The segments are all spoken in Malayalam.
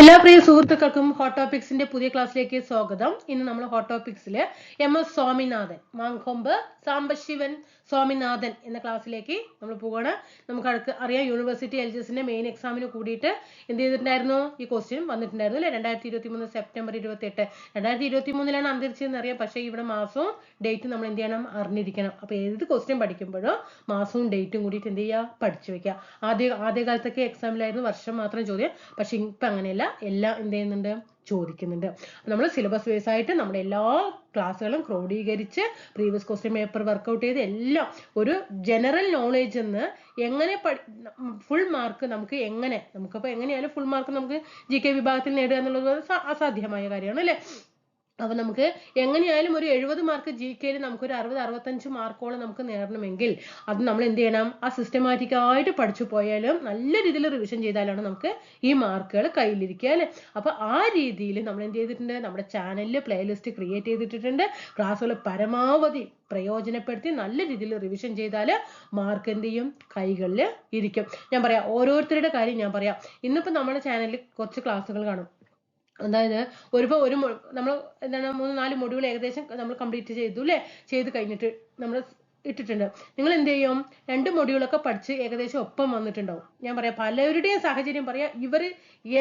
എല്ലാ പ്രിയ സുഹൃത്തുക്കൾക്കും ഹോട്ട് ടോപ്പിക്സിന്റെ പുതിയ ക്ലാസ്സിലേക്ക് സ്വാഗതം. ഇന്ന് നമ്മൾ ഹോട്ട് ടോപ്പിക്സിൽ എം എസ് സ്വാമിനാഥൻ മാങ്കൊമ്പ് സാംബശിവൻ സ്വാമിനാഥൻ എന്ന ക്ലാസ്സിലേക്ക് നമ്മൾ പോവുകയാണ് നമുക്ക് അടുത്ത് അറിയാം യൂണിവേഴ്സിറ്റി എൽ ജി എസിന്റെ മെയിൻ എക്സാമിന് കൂടിയിട്ട് എന്ത് ചെയ്തിട്ടുണ്ടായിരുന്നു? ഈ ക്വസ്റ്റ്യൻ വന്നിട്ടുണ്ടായിരുന്നു അല്ലെ? രണ്ടായിരത്തി ഇരുപത്തി മൂന്ന് സെപ്റ്റംബർ ഇരുപത്തി എട്ട് രണ്ടായിരത്തി ഇരുപത്തി മൂന്നിലാണ് അന്തരിച്ചതെന്ന് അറിയാം. പക്ഷേ ഇവിടെ മാസവും ഡേറ്റ് നമ്മൾ എന്ത് ചെയ്യണം? അറിഞ്ഞിരിക്കണം. അപ്പോൾ ഏത് ക്വസ്റ്റ്യൻ പഠിക്കുമ്പോഴും മാസവും ഡേറ്റും കൂടിയിട്ട് എന്ത് ചെയ്യുക? പഠിച്ചു വെക്കുക. ആദ്യ ആദ്യകാലത്തൊക്കെ എക്സാമിലായിരുന്നു വർഷം മാത്രം ചോദ്യം. പക്ഷേ ഇപ്പം അങ്ങനെയല്ല. എല്ലാം എന്ത് ചെയ്യുന്നുണ്ട്? ചോദിക്കുന്നുണ്ട്. നമ്മൾ സിലബസ് ബേസ് ആയിട്ട് നമ്മുടെ എല്ലാ ക്ലാസ്സുകളും ക്രോഡീകരിച്ച് previous question paper work out ചെയ്ത് എല്ലാം ഒരു ജനറൽ നോളേജ് എന്ന് എങ്ങനെ ഫുൾ മാർക്ക് നമുക്ക് എങ്ങനെ നമുക്കിപ്പോൾ എങ്ങനെയായാലും ഫുൾ മാർക്ക് നമുക്ക് ജി കെ വിഭാഗത്തിൽ നേടുക എന്നുള്ളത് അസാധ്യമായ കാര്യമാണ് അല്ലേ? അപ്പൊ നമുക്ക് എങ്ങനെയായാലും ഒരു എഴുപത് മാർക്ക് ജി കെയിൽ നമുക്ക് ഒരു അറുപത് അറുപത്തഞ്ച് മാർക്കോളം നമുക്ക് നേടണമെങ്കിൽ അത് നമ്മൾ എന്ത് ചെയ്യണം? ആ സിസ്റ്റമാറ്റിക് ആയിട്ട് പഠിച്ചു പോയാലും നല്ല രീതിയിൽ റിവിഷൻ ചെയ്താലാണ് നമുക്ക് ഈ മാർക്കുകൾ കയ്യിലിരിക്കുക അല്ലേ? അപ്പൊ ആ രീതിയിൽ നമ്മൾ എന്ത് ചെയ്തിട്ടുണ്ട്? നമ്മുടെ ചാനലിൽ പ്ലേലിസ്റ്റ് ക്രിയേറ്റ് ചെയ്തിട്ടുണ്ട് ക്ലാസ്സുകൾ പരമാവധി പ്രയോജനപ്പെടുത്തി നല്ല രീതിയിൽ റിവിഷൻ ചെയ്താൽ മാർക്ക് എന്ത് ചെയ്യും? കൈകളിൽ ഇരിക്കും. ഞാൻ പറയാം ഓരോരുത്തരുടെ കാര്യം ഞാൻ പറയാം. ഇന്നിപ്പോ നമ്മുടെ ചാനലിൽ കുറച്ച് ക്ലാസ്സുകൾ കാണും. അതായത് ഒരുപ്പോൾ ഒരു നമ്മൾ എന്താണ് മൂന്ന് നാല് മൊഡ്യൂൾ ഏകദേശം നമ്മൾ കംപ്ലീറ്റ് ചെയ്തു അല്ലേ ചെയ്ത് കഴിഞ്ഞിട്ട് നമ്മൾ ഇട്ടിട്ടുണ്ട്. നിങ്ങൾ എന്ത് ചെയ്യും രണ്ട് മൊഡ്യൂളൊക്കെ പഠിച്ച് ഏകദേശം ഒപ്പം വന്നിട്ടുണ്ടാവും. ഞാൻ പറയാം പലരുടെയും സാഹചര്യം പറയാ ഇവർ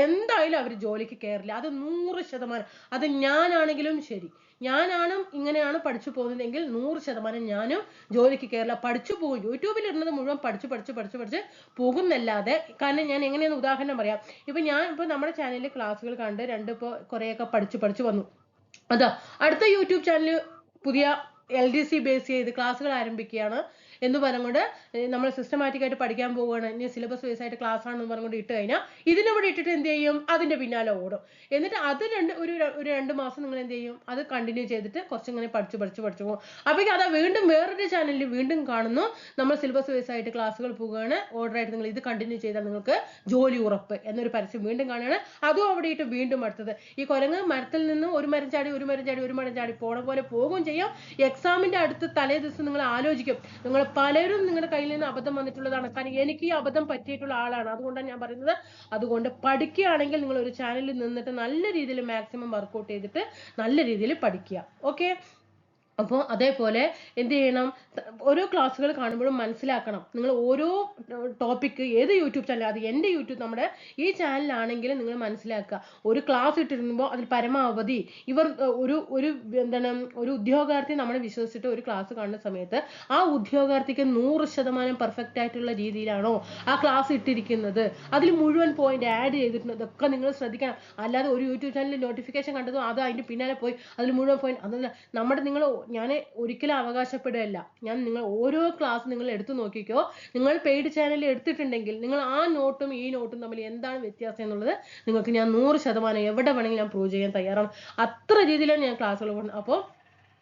എന്തായാലും അവർ ജോലിക്ക് കയറില്ല അത് നൂറ് ശതമാനം. അത് ഞാനാണെങ്കിലും ശരി. ഞാനാണ് ഇങ്ങനെയാണ് പഠിച്ചു പോകുന്നതെങ്കിൽ നൂറ് ശതമാനം ഞാനും ജോലിക്ക് കയറില്ല പഠിച്ചു പോകും. യൂട്യൂബിൽ ഇടുന്നത് മുഴുവൻ പഠിച്ചു പഠിച്ചു പഠിച്ചു പഠിച്ച് പോകുന്നല്ലാതെ. കാരണം ഞാൻ എങ്ങനെയെന്ന് ഉദാഹരണം പറയാം. ഇപ്പൊ ഞാൻ ഇപ്പൊ നമ്മുടെ ചാനലിൽ ക്ലാസ്സുകൾ കണ്ട് രണ്ട് ഇപ്പോൾ കുറേയൊക്കെ പഠിച്ചു പഠിച്ചു വന്നു. അതാ അടുത്ത യൂട്യൂബ് ചാനൽ പുതിയ എൽ ഡി സി ബേസ് ചെയ്ത് ക്ലാസ്സുകൾ ആരംഭിക്കുകയാണ്. എന്ന് പറഞ്ഞുകൊണ്ട് നമ്മൾ സിസ്റ്റമാറ്റിക് ആയിട്ട് പഠിക്കാൻ പോവുകയാണ്. ഇനി സിലബസ് ബേസ് ആയിട്ട് ക്ലാസ് ആണെന്ന് പറഞ്ഞുകൊണ്ട് ഇട്ട് കഴിഞ്ഞാൽ ഇതിനവിടെ ഇട്ടിട്ട് എന്ത് ചെയ്യും? അതിന്റെ പിന്നാലെ ഓടും. എന്നിട്ട് അത് രണ്ട് ഒരു ഒരു രണ്ട് മാസം നിങ്ങൾ എന്ത് ചെയ്യും? അത് കണ്ടിന്യൂ ചെയ്തിട്ട് കുറച്ചിങ്ങനെ പഠിച്ച് പഠിച്ച് പഠിച്ചു പോകും. അപ്പോഴേക്കും അതാ വീണ്ടും വേറൊരു ചാനലിൽ വീണ്ടും കാണുന്നു. നമ്മൾ സിലബസ് ബേസ് ആയിട്ട് ക്ലാസ്സുകൾ പോവുകയാണ്. ഓർഡർ ആയിട്ട് നിങ്ങൾ ഇത് കണ്ടിന്യൂ ചെയ്താൽ നിങ്ങൾക്ക് ജോലി ഉറപ്പ് എന്നൊരു പരസ്യം വീണ്ടും കാണുകയാണ്. അതും അവിടെ ഇട്ട് വീണ്ടും അടുത്തത്. ഈ കുരങ്ങ് മരത്തിൽ നിന്ന് ഒരു മരം ചാടി ഒരു മരം ചാടി ഒരു മരം ചാടി പോണ പോലെ പോകും ചെയ്യാം. എക്സാമിന്റെ അടുത്ത് തലേ ദിവസം നിങ്ങൾ ആലോചിക്കും. നിങ്ങൾ പലരും നിങ്ങളുടെ കയ്യിൽ നിന്ന് അബദ്ധം വന്നിട്ടുള്ളതാണ്. കാരണം എനിക്ക് ഈ അബദ്ധം പറ്റിയിട്ടുള്ള ആളാണ്. അതുകൊണ്ടാണ് ഞാൻ പറയുന്നത്. അതുകൊണ്ട് പഠിക്കുകയാണെങ്കിൽ നിങ്ങൾ ഒരു ചാനലിൽ നിന്നിട്ട് നല്ല രീതിയിൽ മാക്സിമം വർക്കൗട്ട് ചെയ്തിട്ട് നല്ല രീതിയിൽ പഠിക്കുക. ഓക്കെ അപ്പോൾ അതേപോലെ എന്ത് ചെയ്യണം? ഓരോ ക്ലാസ്സുകൾ കാണുമ്പോഴും മനസ്സിലാക്കണം. നിങ്ങൾ ഓരോ ടോപ്പിക്ക് ഏത് യൂട്യൂബ് ചാനൽ അത് എന്റെ യൂട്യൂബ് നമ്മുടെ ഈ ചാനലാണെങ്കിലും നിങ്ങൾ മനസ്സിലാക്കുക. ഒരു ക്ലാസ് ഇട്ടിരുമ്പോൾ അതിൽ പരമാവധി ഇവർ ഒരു ഒരു എന്താണ് ഒരു ഉദ്യോഗാർത്ഥി നമ്മളെ വിശ്വസിച്ചിട്ട് ഒരു ക്ലാസ് കാണുന്ന സമയത്ത് ആ ഉദ്യോഗാർത്ഥിക്ക് നൂറ് ശതമാനം പെർഫെക്റ്റ് ആയിട്ടുള്ള രീതിയിലാണോ ആ ക്ലാസ് ഇട്ടിരിക്കുന്നത്. അതിൽ മുഴുവൻ പോയിന്റ് ആഡ് ചെയ്തിട്ടുണ്ട്. ഇതൊക്കെ നിങ്ങൾ ശ്രദ്ധിക്കണം. അല്ലാതെ ഒരു യൂട്യൂബ് ചാനലിൽ നോട്ടിഫിക്കേഷൻ കണ്ടതും അത് അതിന്റെ പിന്നാലെ പോയി അതിൽ മുഴുവൻ പോയിന്റ് അതല്ല നമ്മുടെ നിങ്ങൾ ഞാൻ ഒരിക്കലും അവകാശപ്പെടുകയല്ല. ഞാൻ നിങ്ങൾ ഓരോ ക്ലാസ് നിങ്ങൾ എടുത്തു നോക്കിക്കോ. നിങ്ങൾ പെയ്ഡ് ചാനൽ എടുത്തിട്ടുണ്ടെങ്കിൽ നിങ്ങൾ ആ നോട്ടും ഈ നോട്ടും തമ്മിൽ എന്താണ് വ്യത്യാസം എന്നുള്ളത് നിങ്ങൾക്ക് ഞാൻ നൂറ് ശതമാനം എവിടെ വേണമെങ്കിലും ഞാൻ പ്രൂവ് ചെയ്യാൻ തയ്യാറാണ്. അത്ര രീതിയിലാണ് ഞാൻ ക്ലാസ്സുകൾ അപ്പോൾ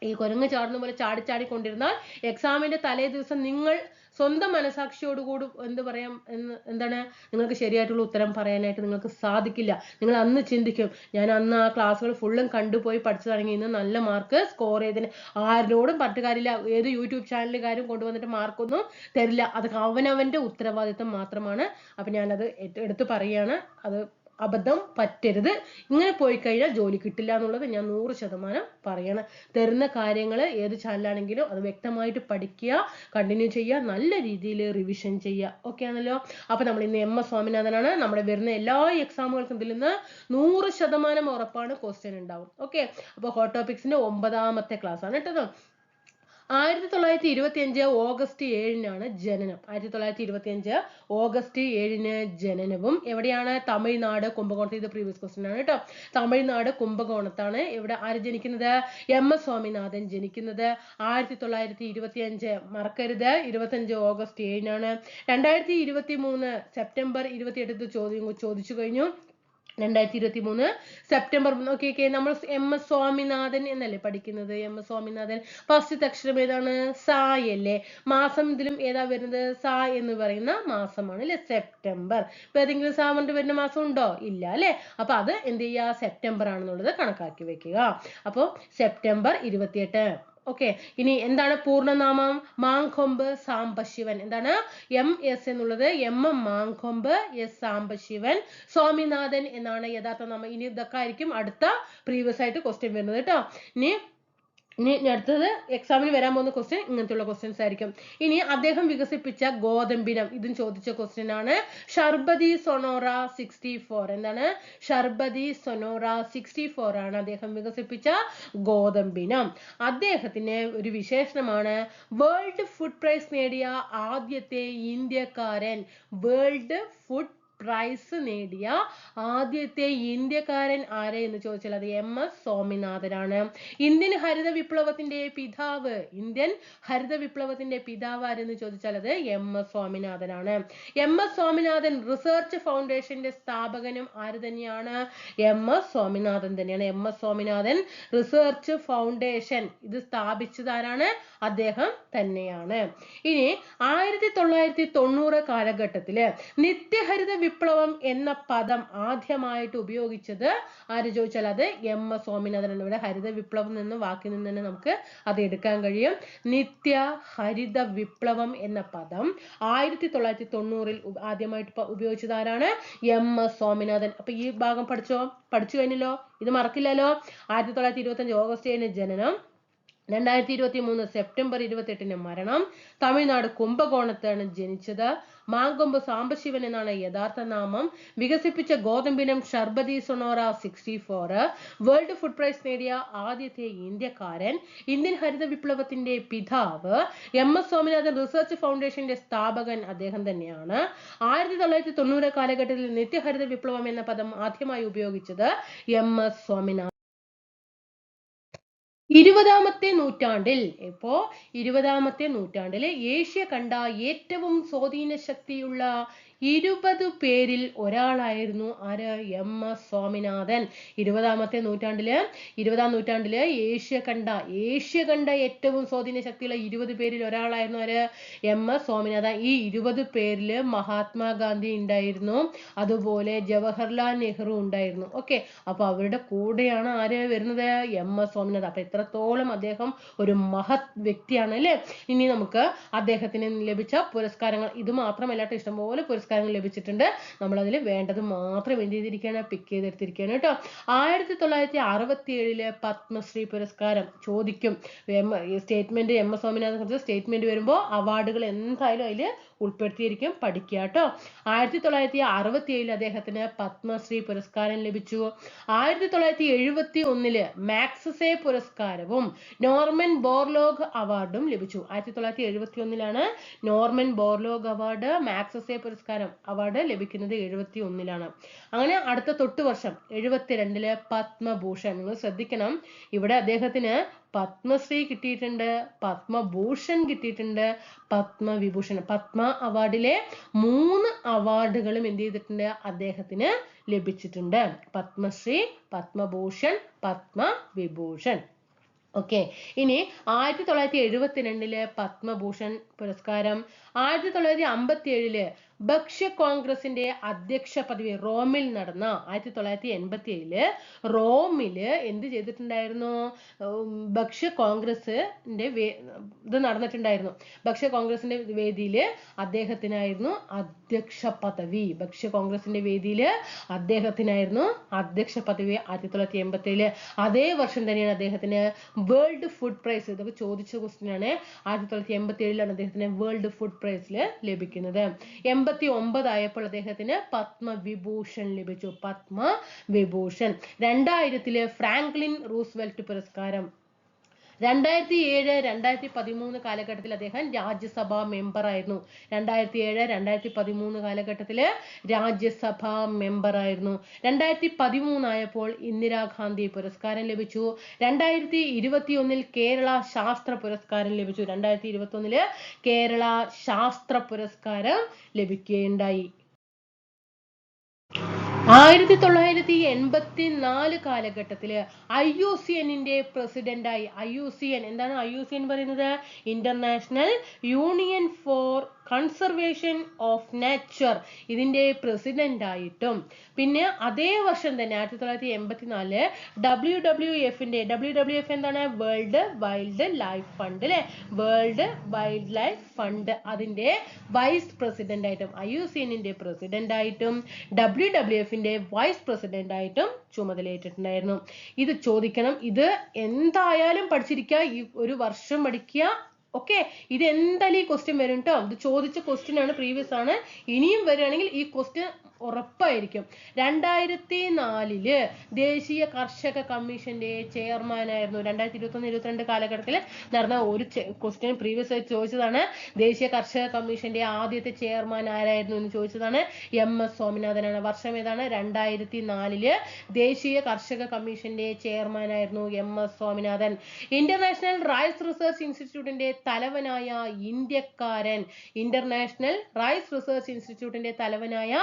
ഈ കുരങ്ങ് ചാടുന്ന പോലെ ചാടി ചാടി കൊണ്ടിരുന്നാൽ എക്സാമിന്റെ തലേ ദിവസം നിങ്ങൾ സ്വന്തം മനസാക്ഷിയോടുകൂടി എന്ത് പറയാം എന്ന് എന്താണ് നിങ്ങൾക്ക് ശരിയായിട്ടുള്ള ഉത്തരം പറയാനായിട്ട് നിങ്ങൾക്ക് സാധിക്കില്ല. നിങ്ങൾ അന്ന് ചിന്തിക്കും ഞാൻ അന്ന് ആ ക്ലാസ്സുകൾ ഫുള്ളും കണ്ടുപോയി പഠിച്ചതാണെങ്കിൽ ഇന്ന് നല്ല മാർക്ക് സ്കോർ ചെയ്തതിന്. ആരോടും പറഞ്ഞിട്ട് കാര്യമില്ല ഏത് യൂട്യൂബ് ചാനലുകാരും കൊണ്ടുവന്നിട്ട് മാർക്കൊന്നും തരില്ല. അത് അവനവന്റെ ഉത്തരവാദിത്തം മാത്രമാണ്. അപ്പം ഞാനത് എട്- എടുത്ത് പറയുകയാണ് അത് അബദ്ധം പറ്റരുത്. ഇങ്ങനെ പോയി കഴിഞ്ഞാൽ ജോലി കിട്ടില്ല എന്നുള്ളത് ഞാൻ നൂറ് ശതമാനം പറയണം. തരുന്ന കാര്യങ്ങൾ ഏത് ചാനലാണെങ്കിലും അത് വ്യക്തമായിട്ട് പഠിക്കുക കണ്ടിന്യൂ ചെയ്യുക നല്ല രീതിയിൽ റിവിഷൻ ചെയ്യുക. ഓക്കെ ആണല്ലോ? അപ്പൊ നമ്മൾ ഇന്ന് എം എസ് സ്വാമിനാഥനാണ്. നമ്മുടെ വരുന്ന എല്ലാ എക്സാമുകൾക്കും ഇതിൽ നിന്ന് നൂറ് ശതമാനം ഉറപ്പാണ് ക്വസ്റ്റ്യൻ ഉണ്ടാവും. ഓക്കെ അപ്പോൾ ഹോട്ട് ടോപ്പിക്സിന്റെ ഒമ്പതാമത്തെ ക്ലാസ് ആണ് കേട്ടോ ആയിരത്തി തൊള്ളായിരത്തി ഇരുപത്തി അഞ്ച് ഓഗസ്റ്റ് ഏഴിനാണ് ജനനം. ആയിരത്തി തൊള്ളായിരത്തി ഇരുപത്തി അഞ്ച് ഓഗസ്റ്റ് ഏഴിന് ജനനവും. എവിടെയാണ് തമിഴ്നാട് കുംഭകോണത്ത് ഇത് പ്രീവിയസ് ക്വസ്റ്റൻ ആണ് കേട്ടോ. തമിഴ്നാട് കുംഭകോണത്താണ് ഇവിടെ ആര് ജനിക്കുന്നത്? എം എസ് സ്വാമിനാഥൻ ജനിക്കുന്നത്. ആയിരത്തി തൊള്ളായിരത്തി ഇരുപത്തി അഞ്ച് മറക്കരുത്. ഇരുപത്തഞ്ച് ഓഗസ്റ്റ് ഏഴിനാണ്. രണ്ടായിരത്തി ഇരുപത്തി മൂന്ന് സെപ്റ്റംബർ ഇരുപത്തി എട്ട് ചോദ്യം ചോദിച്ചു കഴിഞ്ഞു. രണ്ടായിരത്തി ഇരുപത്തി മൂന്ന് സെപ്റ്റംബർ നോക്കിയൊക്കെ നമ്മൾ എം എസ് സ്വാമിനാഥൻ എന്നല്ലേ പഠിക്കുന്നത്? M S Swaminathan. ഫസ്റ്റ് അക്ഷരം ഏതാണ്? സായ് അല്ലേ? മാസം ഇതിലും ഏതാ വരുന്നത്? സാ എന്ന് പറയുന്ന മാസമാണ് അല്ലെ? സെപ്റ്റംബർ. ഇപ്പൊ ഏതെങ്കിലും സാ കൊണ്ട് വരുന്ന മാസം ഉണ്ടോ? ഇല്ല അല്ലെ? അപ്പൊ അത് എന്ത് ചെയ്യുക? സെപ്റ്റംബർ ആണെന്നുള്ളത് കണക്കാക്കി വെക്കുക. അപ്പോൾ സെപ്റ്റംബർ ഇരുപത്തിയെട്ട്. ഓക്കെ ഇനി എന്താണ് പൂർണനാമം? മാങ്കൊമ്പ് സാംബശിവൻ. എന്താണ്? എം എസ് എന്നുള്ളത് M M Mankombu S Sambasivan. Swaminathan എന്നാണ് യഥാർത്ഥ നാമം. ഇനി ഇതൊക്കെ ആയിരിക്കും അടുത്ത പ്രീവിയസ് ആയിട്ട് ക്വസ്റ്റ്യൻ വരുന്നത് കേട്ടോ. ഇനി ഇനി അടുത്തത് എക്സാമിന് വരാൻ പോകുന്ന ക്വസ്റ്റ്യൻ ഇങ്ങനത്തെയുള്ള ക്വസ്റ്റ്യൻസ് ആയിരിക്കും. ഇനി അദ്ദേഹം വികസിപ്പിച്ച ഗോതമ്പിനം ഇതും ചോദിച്ച ക്വസ്റ്റ്യൻ ആണ്. ഷർബതി സൊനോറ സിക്സ്റ്റി ഫോർ എന്താണ്? ഷർബതി സൊനോറ സിക്സ്റ്റി ഫോർ ആണ് അദ്ദേഹം വികസിപ്പിച്ച ഗോതമ്പിനം. അദ്ദേഹത്തിന് ഒരു വിശേഷണമാണ്. വേൾഡ് ഫുഡ് പ്രൈസ് നേടിയ ആദ്യത്തെ ഇന്ത്യക്കാരൻ വേൾഡ് ഫുഡ് പ്രൈസ് നേടിയ ആദ്യത്തെ ഇന്ത്യക്കാരൻ ആര് എന്ന് ചോദിച്ചാൽ അത് എം എസ് സ്വാമിനാഥനാണ്. ഇന്ത്യൻ ഹരിത വിപ്ലവത്തിന്റെ പിതാവ് ഇന്ത്യൻ ഹരിത വിപ്ലവത്തിന്റെ പിതാവ് ആരെന്ന് ചോദിച്ചാൽ അത് എം എസ് സ്വാമിനാഥനാണ്. എം എസ് സ്വാമിനാഥൻ റിസർച്ച് ഫൗണ്ടേഷന്റെ സ്ഥാപകനും ആര് തന്നെയാണ്? എം എസ് സ്വാമിനാഥൻ തന്നെയാണ്. M S Swaminathan research foundation ഇത് സ്ഥാപിച്ചത് ആരാണ് അദ്ദേഹം തന്നെയാണ്. ഇനി ആയിരത്തി തൊള്ളായിരത്തി തൊണ്ണൂറ് കാലഘട്ടത്തിൽ നിത്യഹരിത വിപ്ലവം എന്ന പദം ആദ്യമായിട്ട് ഉപയോഗിച്ചത് ആര് ചോദിച്ചാൽ അത് എം എസ് സ്വാമിനാഥനാണ്. ഇവിടെ ഹരിത വിപ്ലവം എന്ന വാക്കിൽ നിന്ന് തന്നെ നമുക്ക് അത് എടുക്കാൻ കഴിയും. നിത്യ ഹരിത വിപ്ലവം എന്ന പദം ആയിരത്തി തൊള്ളായിരത്തി തൊണ്ണൂറിൽ ആദ്യമായിട്ട് ഉപയോഗിച്ചത് ആരാണ്? M S Swaminathan. അപ്പൊ ഈ ഭാഗം പഠിച്ചോ? പഠിച്ചു കഴിഞ്ഞല്ലോ? ഇത് മറക്കില്ലല്ലോ? ആയിരത്തി തൊള്ളായിരത്തി ഇരുപത്തി അഞ്ച് ഓഗസ്റ്റ് ഏഴിന് ജനനം. രണ്ടായിരത്തി ഇരുപത്തി മൂന്ന് സെപ്റ്റംബർ ഇരുപത്തെട്ടിന് മരണം. തമിഴ്നാട് കുംഭകോണത്താണ് ജനിച്ചത്. മാങ്കൊമ്പ് സാംബശിവൻ എന്നാണ് യഥാർത്ഥ നാമം. വികസിപ്പിച്ച ഗോതമ്പിനം Sharbati Sonora sixty four. World food prize നേടിയ ആദ്യത്തെ ഇന്ത്യക്കാരൻ. ഇന്ത്യൻ ഹരിത വിപ്ലവത്തിന്റെ പിതാവ്. എം എസ് സ്വാമിനാഥൻ റിസർച്ച് ഫൗണ്ടേഷന്റെ സ്ഥാപകൻ അദ്ദേഹം തന്നെയാണ്. ആയിരത്തി തൊള്ളായിരത്തി തൊണ്ണൂറ് കാലഘട്ടത്തിൽ നിത്യഹരിത വിപ്ലവം എന്ന പദം ആദ്യമായി ഉപയോഗിച്ചത് എം എസ് സ്വാമിനാഥൻ. ഇരുപതാമത്തെ നൂറ്റാണ്ടിൽ ഇപ്പോ ഇരുപതാമത്തെ നൂറ്റാണ്ടിൽ ഏഷ്യ കണ്ട ഏറ്റവും സ്വാധീന ശക്തിയുള്ള ഇരുപത് പേരിൽ ഒരാളായിരുന്നു ആര്? എം. എസ്. സ്വാമിനാഥൻ. ഇരുപതാമത്തെ നൂറ്റാണ്ടിൽ ഇരുപതാം നൂറ്റാണ്ടിൽ ഏഷ്യ കണ്ട ഏഷ്യ കണ്ട ഏറ്റവും സ്വാധീന ശക്തിയുള്ള ഇരുപത് പേരിൽ ഒരാളായിരുന്നു ആര്? എം. എസ്. സ്വാമിനാഥൻ. ഈ ഇരുപത് പേരിൽ മഹാത്മാഗാന്ധി ഉണ്ടായിരുന്നു. അതുപോലെ ജവഹർലാൽ നെഹ്റു ഉണ്ടായിരുന്നു. ഓക്കെ. അപ്പൊ അവരുടെ കൂടെയാണ് ആര് വരുന്നത്? എം. എസ്. സ്വാമിനാഥൻ. അപ്പൊ എത്രത്തോളം അദ്ദേഹം ഒരു മഹത് വ്യക്തിയാണ് അല്ലെ? ഇനി നമുക്ക് അദ്ദേഹത്തിന് ലഭിച്ച പുരസ്കാരങ്ങൾ. ഇത് മാത്രമല്ല ഇഷ്ടംപോലെ ഇഷ്ടംപോലെ പുരസ്കാരങ്ങൾ ലഭിച്ചിട്ടുണ്ട്. നമ്മൾ അതിൽ വേണ്ടത് മാത്രം എന്ത് ചെയ്തിരിക്കുകയാണ്? പിക്ക് ചെയ്തെടുത്തിരിക്കുകയാണ് കേട്ടോ. ആയിരത്തി തൊള്ളായിരത്തി അറുപത്തി ഏഴിലെ പത്മശ്രീ പുരസ്കാരം ചോദിക്കും. സ്റ്റേറ്റ്മെന്റ് എം എസ് സ്വാമിനാഥൻ കുറിച്ച് സ്റ്റേറ്റ്മെന്റ് വരുമ്പോൾ അവാർഡുകൾ എന്തായാലും അതിൽ ഉൾപ്പെടുത്തിയിരിക്കും. പഠിക്കുക കേട്ടോ ആയിരത്തി തൊള്ളായിരത്തി അറുപത്തി ഏഴിൽ അദ്ദേഹത്തിന് പത്മശ്രീ പുരസ്കാരം ലഭിച്ചു. ആയിരത്തി തൊള്ളായിരത്തി എഴുപത്തി ഒന്നിൽ മാക്സസെ പുരസ്കാരവും നോർമൻ ബോർലോഗ് അവാർഡും ലഭിച്ചു. ആയിരത്തി തൊള്ളായിരത്തി എഴുപത്തി ഒന്നിലാണ് നോർമൻ ബോർലോഗ് അവാർഡ് മാക്സസെ പുരസ്കാരം അവാർഡ് ലഭിക്കുന്നത് എഴുപത്തി ഒന്നിലാണ് അങ്ങനെ അടുത്ത തൊട്ടു വർഷം എഴുപത്തിരണ്ടിൽ പത്മഭൂഷൺ. നിങ്ങൾ ശ്രദ്ധിക്കണം. ഇവിടെ അദ്ദേഹത്തിന് പത്മശ്രീ കിട്ടിയിട്ടുണ്ട് പത്മഭൂഷൺ കിട്ടിയിട്ടുണ്ട് പത്മവിഭൂഷൺ. പത്മ അവാർഡിലെ മൂന്ന് അവാർഡുകളും എന്ത് ചെയ്തിട്ടുണ്ട്? അദ്ദേഹത്തിന് ലഭിച്ചിട്ടുണ്ട്. പത്മശ്രീ പത്മഭൂഷൺ പത്മവിഭൂഷൺ. ഓക്കെ. ഇനി ആയിരത്തി തൊള്ളായിരത്തി എഴുപത്തിരണ്ടിൽ പത്മഭൂഷൺ പുരസ്കാരം. ആയിരത്തി തൊള്ളായിരത്തി അമ്പത്തി ഏഴിൽ ഭക്ഷ്യ കോൺഗ്രസിന്റെ അധ്യക്ഷ പദവി റോമിൽ നടന്ന ആയിരത്തി തൊള്ളായിരത്തി എൺപത്തി ഏഴിൽ റോമിൽ എന്ത് ചെയ്തിട്ടുണ്ടായിരുന്നു? ഭക്ഷ്യ കോൺഗ്രസിന്റെ ഇത് നടന്നിട്ടുണ്ടായിരുന്നു. ഭക്ഷ്യ കോൺഗ്രസിന്റെ വേദിയിൽ അദ്ദേഹത്തിനായിരുന്നു അധ്യക്ഷ പദവി ഭക്ഷ്യ കോൺഗ്രസിന്റെ വേദിയിൽ അദ്ദേഹത്തിനായിരുന്നു അധ്യക്ഷ പദവി ആയിരത്തി തൊള്ളായിരത്തി എൺപത്തി ഏഴിൽ അതേ വർഷം തന്നെയാണ് അദ്ദേഹത്തിന് വേൾഡ് ഫുഡ് പ്രൈസ്. ഇതൊക്കെ ചോദിച്ച ക്വസ്റ്റ്യൻ ആണ്. ആയിരത്തി തൊള്ളായിരത്തി എൺപത്തി ഏഴിലാണ് അദ്ദേഹത്തിന് വേൾഡ് ഫുഡ് പ്രൈസിൽ ലഭിക്കുന്നത്. എൺപത്തി ഒമ്പതായപ്പോൾ അദ്ദേഹത്തിന് പത്മവിഭൂഷൺ ലഭിച്ചു. പത്മവിഭൂഷൺ. രണ്ടായിരത്തിൽ ഫ്രാങ്ക്ലിൻ റൂസ്വെൽറ്റ് പുരസ്കാരം രണ്ടായിരത്തി ഏഴ് രണ്ടായിരത്തി പതിമൂന്ന് കാലഘട്ടത്തിൽ അദ്ദേഹം രാജ്യസഭാ മെമ്പർ ആയിരുന്നു. രണ്ടായിരത്തി ഏഴ് രണ്ടായിരത്തി പതിമൂന്ന് കാലഘട്ടത്തിൽ രാജ്യസഭാ മെമ്പർ ആയിരുന്നു. രണ്ടായിരത്തി പതിമൂന്നായപ്പോൾ ഇന്ദിരാഗാന്ധി പുരസ്കാരം ലഭിച്ചു. രണ്ടായിരത്തി ഇരുപത്തി ഒന്നിൽ കേരള ശാസ്ത്ര പുരസ്കാരം ലഭിച്ചു. രണ്ടായിരത്തി ഇരുപത്തി ഒന്നിൽ കേരള ശാസ്ത്ര പുരസ്കാരം ലഭിക്കുകയുണ്ടായി. ആയിരത്തി തൊള്ളായിരത്തി എൺപത്തി നാല് കാലഘട്ടത്തിൽ ഐ യു സി എന്നിന്റെ പ്രസിഡന്റായി ഐ യു സി എൻ എന്താണ് ഐ യു സി എൻ പറയുന്നത്? International Union for Conservation of Nature ഇതിന്റെ പ്രസിഡന്റ് ആയിട്ടും പിന്നെ അതേ വർഷം തന്നെ ആയിരത്തി തൊള്ളായിരത്തി എൺപത്തി നാല് ഡബ്ല്യു ഡബ്ല്യു എഫിന്റെ ഡബ്ല്യു ഡബ്ല്യു എഫ് എന്താണ്? വേൾഡ് വൈൽഡ് ലൈഫ് ഫണ്ട് അല്ലെ? വേൾഡ് വൈൽഡ് ലൈഫ് ഫണ്ട് അതിന്റെ വൈസ് പ്രസിഡന്റ് ആയിട്ടും ഐ യു സി എന്നിന്റെ പ്രസിഡന്റ് ആയിട്ടും ഡബ്ല്യു ഡബ്ല്യു എഫിന്റെ വൈസ് പ്രസിഡന്റ് ആയിട്ടും ചുമതലയേറ്റിട്ടുണ്ടായിരുന്നു. ഇത് ചോദിക്കണം ഇത് എന്തായാലും പഠിച്ചിരിക്കുക ഈ ഒരു വർഷം പഠിക്കുക ഓക്കെ? ഇത് എന്തായാലും ഈ ക്വസ്റ്റ്യൻ വരും കേട്ടോ ഇത് ചോദിച്ച ക്വസ്റ്റ്യൻ ആണ് പ്രീവിയസ് ആണ്. ഇനിയും വരികയാണെങ്കിൽ ഈ ക്വസ്റ്റ്യൻ ഉറപ്പായിരിക്കും. രണ്ടായിരത്തി നാലിൽ ദേശീയ കർഷക കമ്മീഷന്റെ ചെയർമാൻ ആയിരുന്നു രണ്ടായിരത്തി ഇരുപത്തി ഒന്ന് ഇരുപത്തിരണ്ട് കാലഘട്ടത്തിൽ നടന്ന ഒരു ക്വസ്റ്റ്യൻ പ്രീവിയസ് ആയി ചോദിച്ചതാണ്. ദേശീയ കർഷക കമ്മീഷന്റെ ആദ്യത്തെ ചെയർമാൻ ആരായിരുന്നു എന്ന് ചോദിച്ചതാണ്. എം എസ് സ്വാമിനാഥനാണ്. വർഷം ഏതാണ്? രണ്ടായിരത്തി നാലിൽ ദേശീയ കർഷക കമ്മീഷന്റെ ചെയർമാൻ ആയിരുന്നു M S Swaminathan. International rice research ഇൻസ്റ്റിറ്റ്യൂട്ടിന്റെ തലവനായ ഇന്ത്യക്കാരൻ ഇന്റർനാഷണൽ റൈസ് റിസർച്ച് ഇൻസ്റ്റിറ്റ്യൂട്ടിന്റെ തലവനായ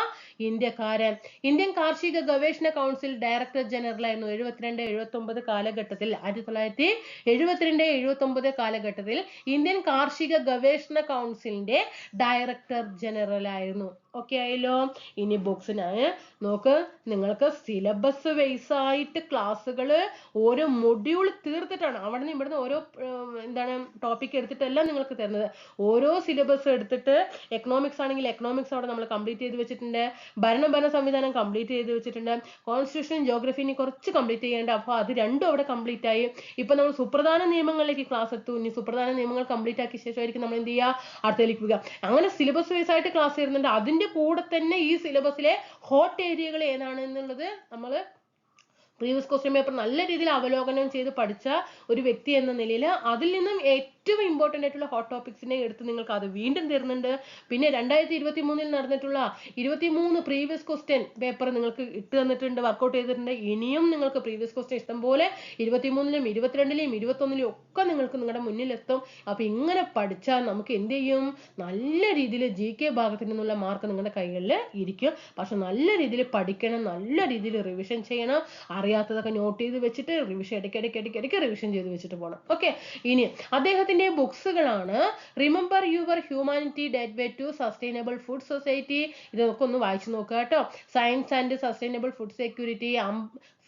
ഇന്ത്യക്കാരൻ ഇന്ത്യൻ കാർഷിക ഗവേഷണ കൗൺസിൽ ഡയറക്ടർ ജനറൽ ആയിരുന്നു എഴുപത്തിരണ്ട് എഴുപത്തി കാലഘട്ടത്തിൽ. ആയിരത്തി തൊള്ളായിരത്തി എഴുപത്തിരണ്ട് എഴുപത്തി കാലഘട്ടത്തിൽ ഇന്ത്യൻ കാർഷിക ഗവേഷണ കൗൺസിലിന്റെ ഡയറക്ടർ ജനറൽ ആയിരുന്നു. ഓക്കെ ആയല്ലോ? ഇനി ബുക്സിനാണ് നോക്ക് നിങ്ങൾക്ക് സിലബസ് വൈസ് ആയിട്ട് ക്ലാസ്സുകൾ ഓരോ മൊഡ്യൂൾ തീർത്തിട്ടാണ്. അവിടെ നിന്ന് ഇവിടുന്ന് ഓരോ എന്താണ് ടോപ്പിക് എടുത്തിട്ടല്ല നിങ്ങൾക്ക് തരുന്നത്. ഓരോ സിലബസ് എടുത്തിട്ട് എക്കണോമിക്സ് ആണെങ്കിൽ എക്കണോമിക്സ് അവിടെ നമ്മൾ കംപ്ലീറ്റ് ചെയ്ത് വെച്ചിട്ടുണ്ട്. ഭരണ ഭരണ സംവിധാനം കംപ്ലീറ്റ് ചെയ്ത് വെച്ചിട്ടുണ്ട്. കോൺസ്റ്റിറ്റ്യൂഷൻ ജോഗ്രഫി ഇനി കുറച്ച് കംപ്ലീറ്റ് ചെയ്യേണ്ട. അപ്പോൾ അത് രണ്ടും അവിടെ കംപ്ലീറ്റ് ആയി. ഇപ്പൊ നമ്മൾ സുപ്രധാന നിയമങ്ങളിലേക്ക് ക്ലാസ് എത്തും. ഇനി സുപ്രധാന നിയമങ്ങൾ കംപ്ലീറ്റ് ആക്കിയ ശേഷമായിരിക്കും നമ്മൾ എന്ത് ചെയ്യുക? അടുത്തേക്ക് പോകുക അങ്ങനെ സിലബസ് വൈസ് ആയിട്ട് ക്ലാസ് വരുന്നുണ്ട് അതിന്റെ കൂടെ തന്നെ ഈ സിലബസിലെ ഹോട്ട് ഏരിയകൾ ഏതാണ് എന്നുള്ളത് നമ്മൾ പ്രീവിയസ് ക്വസ്റ്റ്യൻ പേപ്പർ നല്ല രീതിയിൽ അവലോകനം ചെയ്ത് പഠിച്ച ഒരു വ്യക്തി എന്ന നിലയിൽ അതിൽ നിന്നും ഏറ്റവും ഇമ്പോർട്ടന്റ് ആയിട്ടുള്ള ഹോട്ട് ടോപ്പിക്സിനെ എടുത്ത് നിങ്ങൾക്ക് അത് വീണ്ടും തരുന്നുണ്ട്. പിന്നെ രണ്ടായിരത്തി ഇരുപത്തി മൂന്നിൽ നടന്നിട്ടുള്ള ഇരുപത്തി മൂന്ന് പ്രീവിയസ് ക്വസ്റ്റ്യൻ പേപ്പർ നിങ്ങൾക്ക് ഇട്ട് തന്നിട്ടുണ്ട് വർക്കൗട്ട് ചെയ്തിട്ടുണ്ട്. ഇനിയും നിങ്ങൾക്ക് പ്രീവിയസ് ക്വസ്റ്റ്യൻ ഇഷ്ടം പോലെ ഇരുപത്തി മൂന്നിലും ഇരുപത്തിരണ്ടിലെയും ഇരുപത്തൊന്നിലെയും ഒക്കെ നിങ്ങൾക്ക് നിങ്ങളുടെ മുന്നിലെത്തും അപ്പൊ ഇങ്ങനെ പഠിച്ചാൽ നമുക്ക് എന്ത് ചെയ്യും? നല്ല രീതിയിൽ ജി കെ ഭാഗത്തിൽ നിന്നുള്ള മാർക്ക് നിങ്ങളുടെ കൈകളിൽ ഇരിക്കും. പക്ഷെ നല്ല രീതിയിൽ പഠിക്കണം നല്ല രീതിയിൽ റിവിഷൻ ചെയ്യണം. അറിയാത്തതൊക്കെ നോട്ട് ചെയ്ത് വെച്ചിട്ട് റിവിഷൻ ഇടയ്ക്ക് ഇടയ്ക്ക് ഇടയ്ക്ക് ഇടയ്ക്ക് റിവിഷൻ ചെയ്ത് വെച്ചിട്ട് പോകണം ഓക്കെ ഇനി അദ്ദേഹത്തിന്റെ ബുക്സുകളാണ്. Remember your humanity dead way to sustainable food society ഇതൊക്കെ ഒന്ന് വായിച്ചു നോക്കുക കേട്ടോ. Science and sustainable food security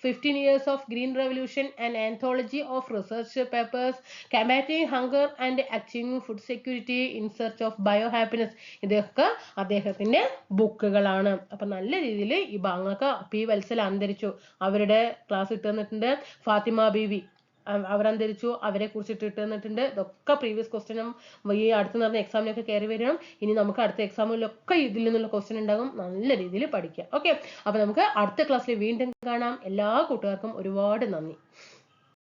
fifteen years of green revolution and anthology of research papers combating hunger and achieving food security in search of bio happiness ഇതൊക്കെ അദ്ദേഹത്തിന്റെ ബുക്കുകളാണ്. അപ്പൊ നല്ല രീതിയിൽ ഈ ഭാഗങ്ങളൊക്കെ പി വത്സൽ അന്തരിച്ചു. അവരുടെ ക്ലാസ് ഇട്ട് തന്നിട്ടുണ്ട്. ഫാത്തിമ ബീവി. അവ- അന്തരിച്ചു അവരെ കുറിച്ചിട്ട് ഇട്ട് തന്നിട്ടുണ്ട് ഇതൊക്കെ പ്രീവിയസ് ക്വസ്റ്റ്യനും ഈ അടുത്ത് നടന്ന എക്സാമിനൊക്കെ കയറി വരണം. ഇനി നമുക്ക് അടുത്ത എക്സാമിലൊക്കെ ഇതിൽ നിന്നുള്ള ക്വസ്റ്റ്യൻ ഉണ്ടാകും. നല്ല രീതിയിൽ പഠിക്കുക ഓക്കെ അപ്പൊ നമുക്ക് അടുത്ത ക്ലാസ്സിൽ വീണ്ടും കാണാം. എല്ലാ കൂട്ടുകാർക്കും ഒരുപാട് നന്ദി.